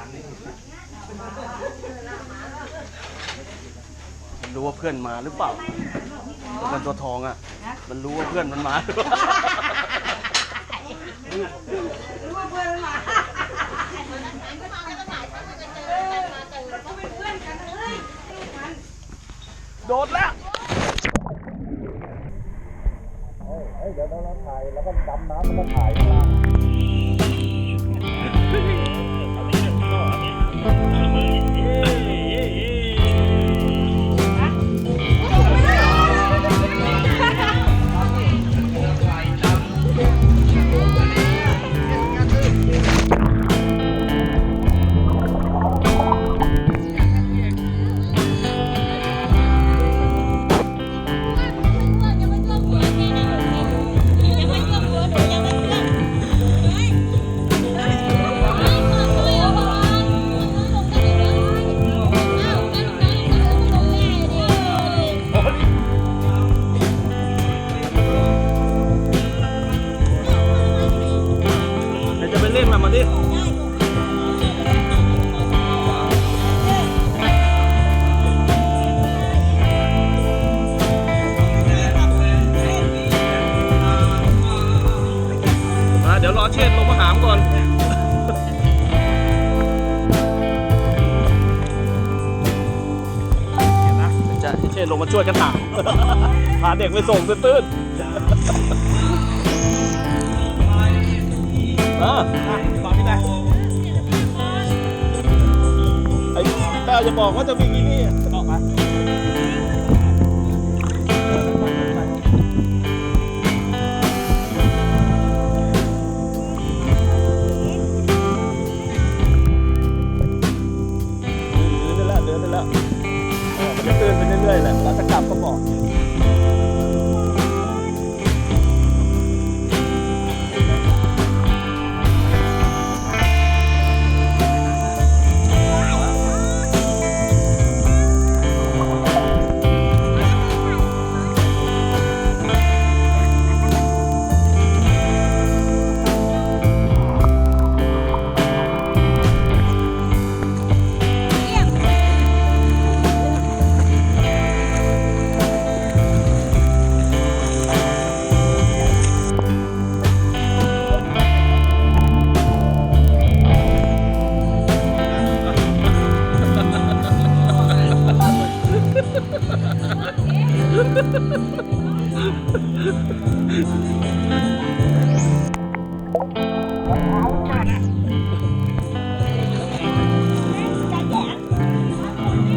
าดนี้มันรู้ว่าเพื่อนมาหรือเปล่าตัวเงินตัวทองอะ มันรู้ว่าเพื่อนมันมาหรือเปล่ารู้ว่าเพื่อนมันมันโดดแล้วเดี๋ยวเราถ่ายแล้วก็ดำน้ำแล้วก็ถ่าย จะให้เชษฐ์ลงมาช่วยกันถามพาเด็กไปส่งตื้นๆมาตอนนี้ไปไอ้แป้วจะบอกว่าจะมีที่นี่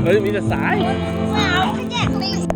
เฮ้ยมีแต่สายเ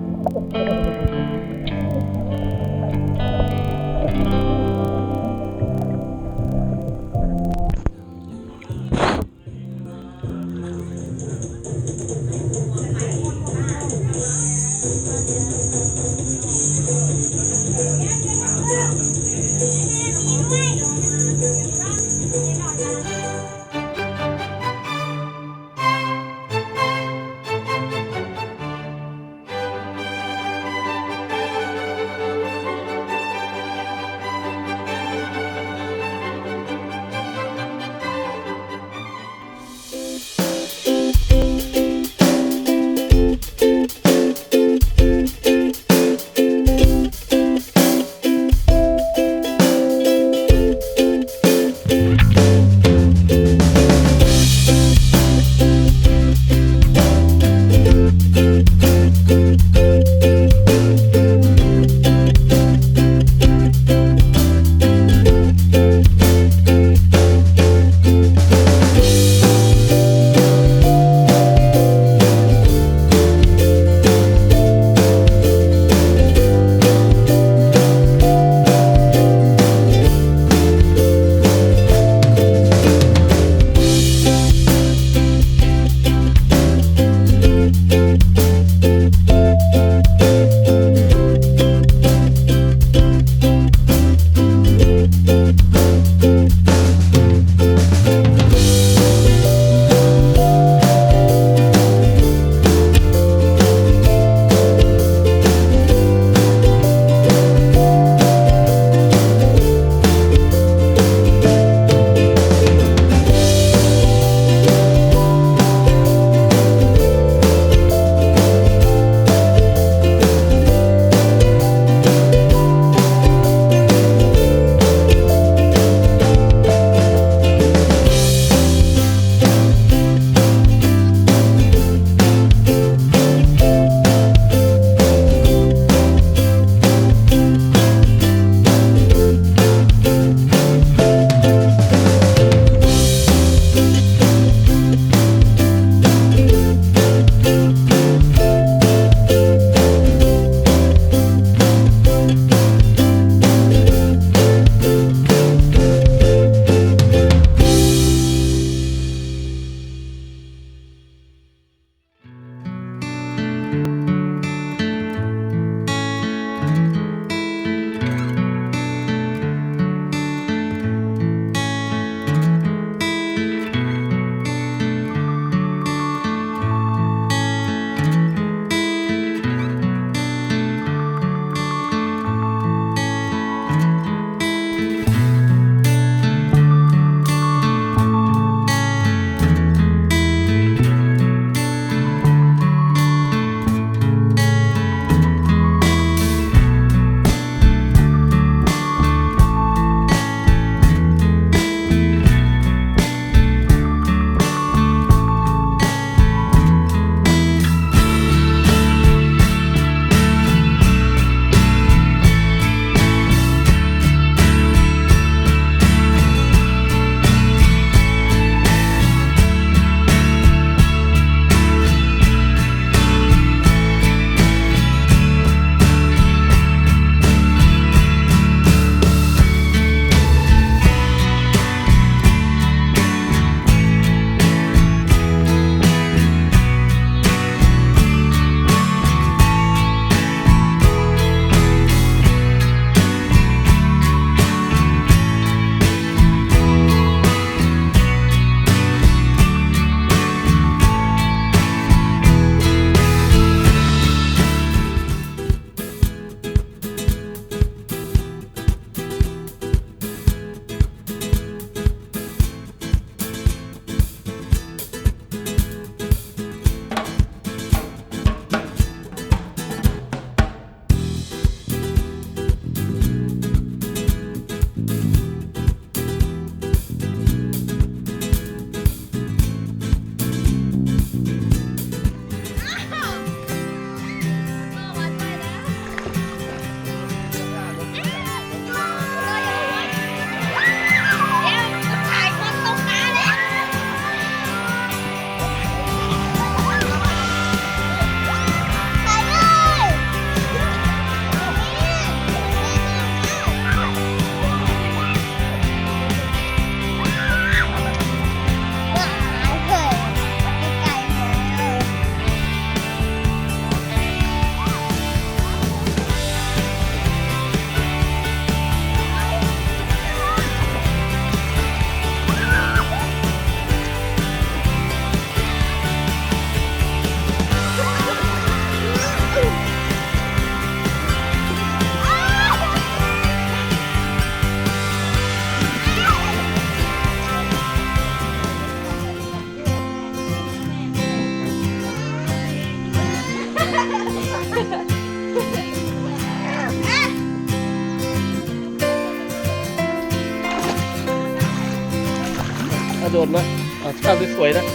กระโดดมาอะท่าสวยๆนะ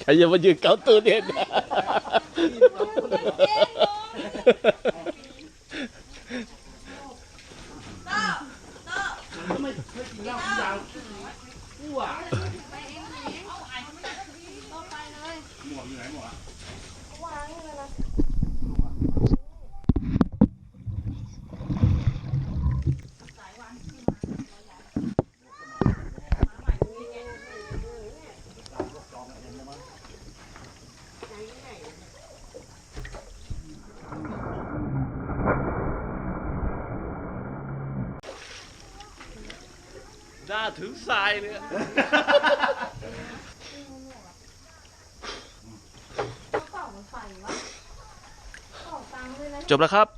ใครจะมายืนเกาตูดเนี่ยหน้าถึงทรายเลยอะจบแล้วครับ